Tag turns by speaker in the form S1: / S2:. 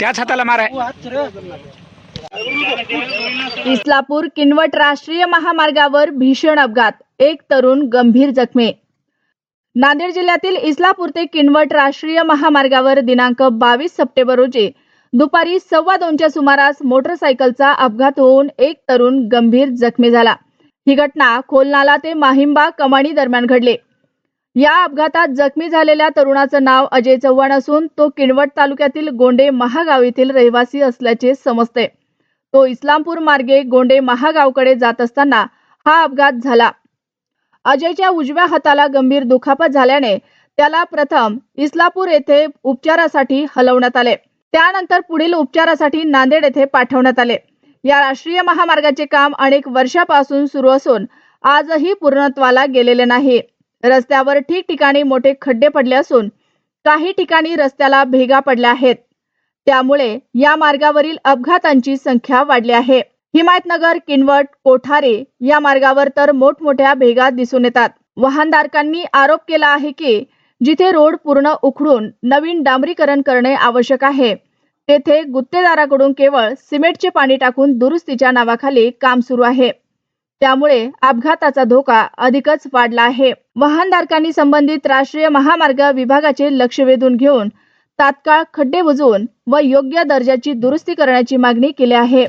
S1: त्याच हाताला मार आहे.
S2: इस्लापूर किनवट राष्ट्रीय महामार्गावर भीषण अपघात. एक तरुण गंभीर जखमी. नांदेड जिल्ह्यातील इस्लापूर ते किनवट राष्ट्रीय महामार्गावर दिनांक बावीस सप्टेंबर रोजी दुपारी सव्वा दोनच्या सुमारास मोटरसायकलचा अपघात होऊन एक तरुण गंभीर जखमी झाला. ही घटना खोलनाला ते माहिंबा कमाणी दरम्यान घडली. या अपघातात जखमी झालेल्या तरुणाचं नाव अजय चव्हाण असून तो किनवट तालुक्यातील गोंडे महागाव येथील रहिवासी असल्याचे समजते. तो इस्लामपूर मार्गे गोंडे महागावकडे जात असताना हा अपघात झाला. अजयच्या उजव्या हाताला गंभीर दुखापत झाल्याने त्याला प्रथम इस्लापूर येथे उपचारासाठी हलवण्यात आले. त्यानंतर पुढील उपचारासाठी नांदेड येथे पाठवण्यात आले. या राष्ट्रीय महामार्गाचे काम अनेक वर्षापासून सुरू असून आजही पूर्णत्वाला गेलेले नाही. रस्त्यावर ठिकठिकाणी मोठे खड्डे पडले असून काही ठिकाणी रस्त्याला भेगा पडल्या आहेत. त्यामुळे या मार्गावरील अपघातांची संख्या वाढली आहे. हिमायतनगर किनवट कोठारे या मार्गावर तर मोठमोठ्या भेगा दिसून येतात. वाहनधारकांनी आरोप केला आहे की जिथे रोड पूर्ण उखडून नवीन डांबरीकरण करणे आवश्यक आहे तेथे गुत्तेदाराकडून केवळ सिमेंटचे पाणी टाकून दुरुस्तीच्या नावाखाली काम सुरू आहे. त्यामुळे अपघाताचा धोका अधिकच वाढला आहे. वाहनधारकांनी संबंधित राष्ट्रीय महामार्ग विभागाचे लक्ष वेधून घेऊन तात्काळ खड्डे बुजवून व योग्य दर्जाची दुरुस्ती करण्याची मागणी केली आहे.